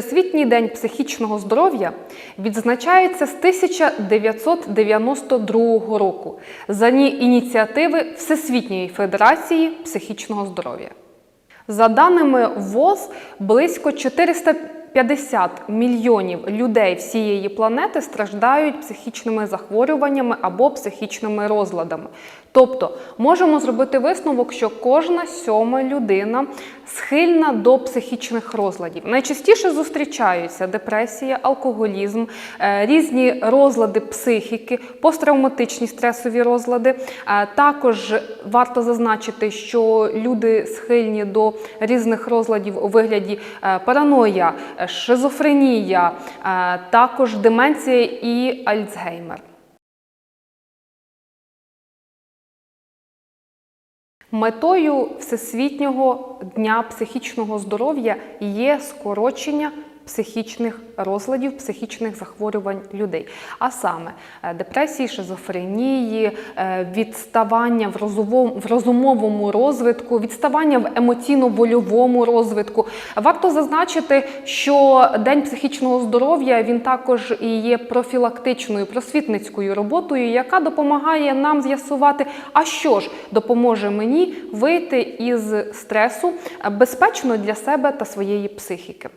Всесвітній день психічного здоров'я відзначається з 1992 року за ні- ініціативи Всесвітньої федерації психічного здоров'я. За даними ВОЗ, близько 450 мільйонів людей всієї планети страждають психічними захворюваннями або психічними розладами. Тобто можемо зробити висновок, що кожна сьома людина схильна до психічних розладів. Найчастіше зустрічаються депресія, алкоголізм, е, різні розлади психіки, посттравматичні стресові розлади. Е, Також варто зазначити, що люди схильні до різних розладів у вигляді е, параноя, шизофренія, також деменція і Альцгеймер. Метою Всесвітнього дня психічного здоров'я є скорочення психічних розладів, психічних захворювань людей, а саме е, депресії, шизофренії, е, відставання в розумовому, розвитку, відставання в емоційно-вольовому розвитку. Варто зазначити, що День психічного здоров'я він також і є профілактичною просвітницькою роботою, яка допомагає нам з'ясувати, а що ж допоможе мені вийти із стресу е, безпечно для себе та своєї психіки.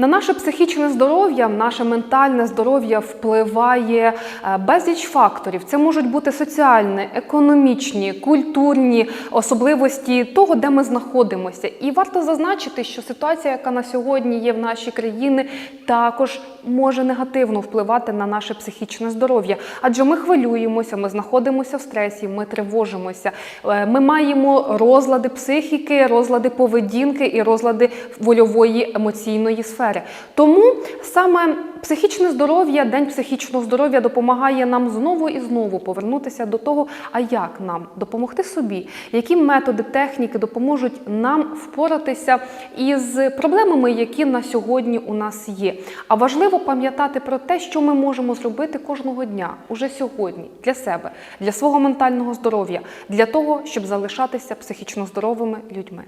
На наше психічне здоров'я, наше ментальне здоров'я впливає е, безліч факторів. Це можуть бути соціальні, економічні, культурні особливості того, де ми знаходимося. І варто зазначити, що ситуація, яка на сьогодні є в нашій країні, також може негативно впливати на наше психічне здоров'я. Адже ми хвилюємося, ми знаходимося в стресі, ми тривожимося. Е, Ми маємо розлади психіки, розлади поведінки і розлади вольової емоційної сфери. Тому саме психічне здоров'я, день психічного здоров'я допомагає нам знову і знову повернутися до того, а як нам допомогти собі, які методи, техніки допоможуть нам впоратися із проблемами, які на сьогодні у нас є. А важливо пам'ятати про те, що ми можемо зробити кожного дня, уже сьогодні, для себе, для свого ментального здоров'я, для того, щоб залишатися психічно здоровими людьми.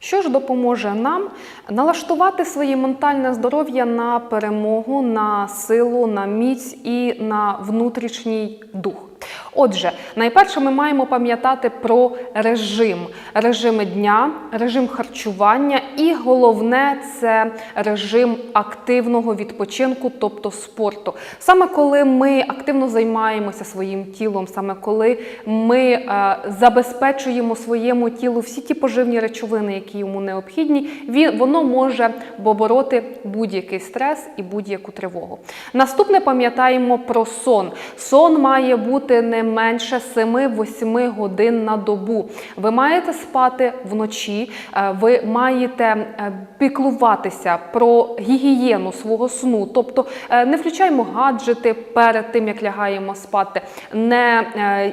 Що ж допоможе нам налаштувати своє ментальне здоров'я на перемогу, на силу, на міць і на внутрішній дух? Отже, найперше ми маємо пам'ятати про режим, режими дня, режим харчування, і головне це режим активного відпочинку, тобто спорту. Саме коли ми активно займаємося своїм тілом, саме коли ми е, забезпечуємо своєму тілу всі ті поживні речовини, які йому необхідні, він, воно може побороти будь-який стрес і будь-яку тривогу. Наступне пам'ятаємо про сон. Сон має бути не менше 7-8 годин на добу. Ви маєте спати вночі, е, ви маєте е, піклуватися про гігієну свого сну, тобто е, не включаємо гаджети перед тим, як лягаємо спати, не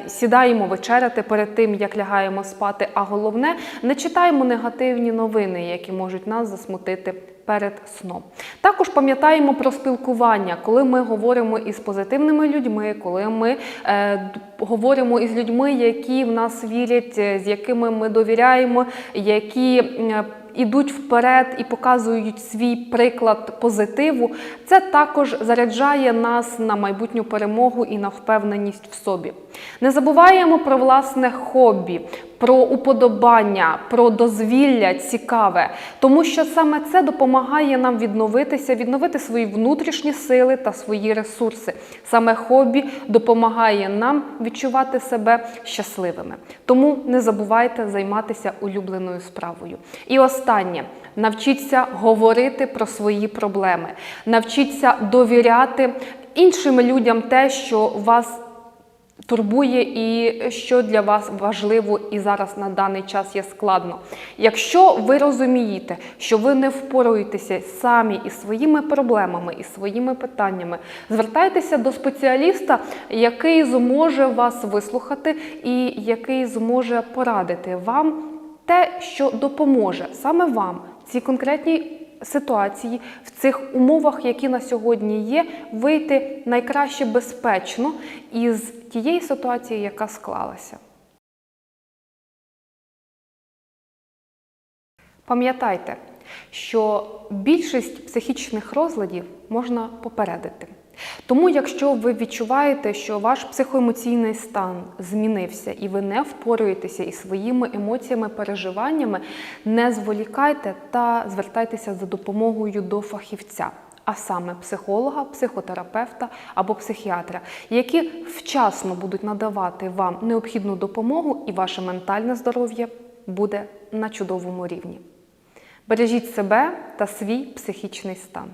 сідаємо вечеряти перед тим, як лягаємо спати. А головне, не читаємо негативні новини, які можуть нас засмутити. Перед сном. Також пам'ятаємо про спілкування, коли ми говоримо із позитивними людьми, коли ми е, говоримо із людьми, які в нас вірять, е, з якими ми довіряємо, які е, ідуть вперед і показують свій приклад позитиву. Це також заряджає нас на майбутню перемогу і на впевненість в собі. Не забуваємо про власне хобі, про уподобання, про дозвілля цікаве, тому що саме це допомагає нам відновитися, відновити свої внутрішні сили та свої ресурси. Саме хобі допомагає нам відчувати себе щасливими. Тому не забувайте займатися улюбленою справою. І останнє навчіться говорити про свої проблеми, навчіться довіряти іншим людям те, що вас турбує і що для вас важливо і зараз на даний час є складно. Якщо ви розумієте, що ви не впораєтеся самі із своїми проблемами і своїми питаннями, звертайтеся до спеціаліста, який зможе вас вислухати і який зможе порадити вам те, що допоможе саме вам цій конкретній ситуації, в цих умовах, які на сьогодні є, вийти найкраще безпечно із тієї ситуації, яка склалася. Пам'ятайте, що більшість психічних розладів можна попередити. Тому, якщо ви відчуваєте, що ваш психоемоційний стан змінився і ви не впоруєтеся із своїми емоціями, переживаннями, не зволікайте та звертайтеся за допомогою до фахівця, а саме психолога, психотерапевта або психіатра, які вчасно будуть надавати вам необхідну допомогу, і ваше ментальне здоров'я буде на чудовому рівні. Бережіть себе та свій психічний стан.